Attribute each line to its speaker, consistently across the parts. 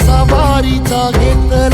Speaker 1: सवारीचा घेतला.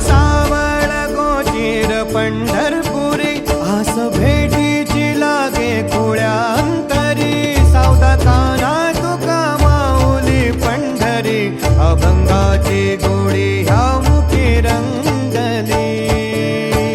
Speaker 2: xa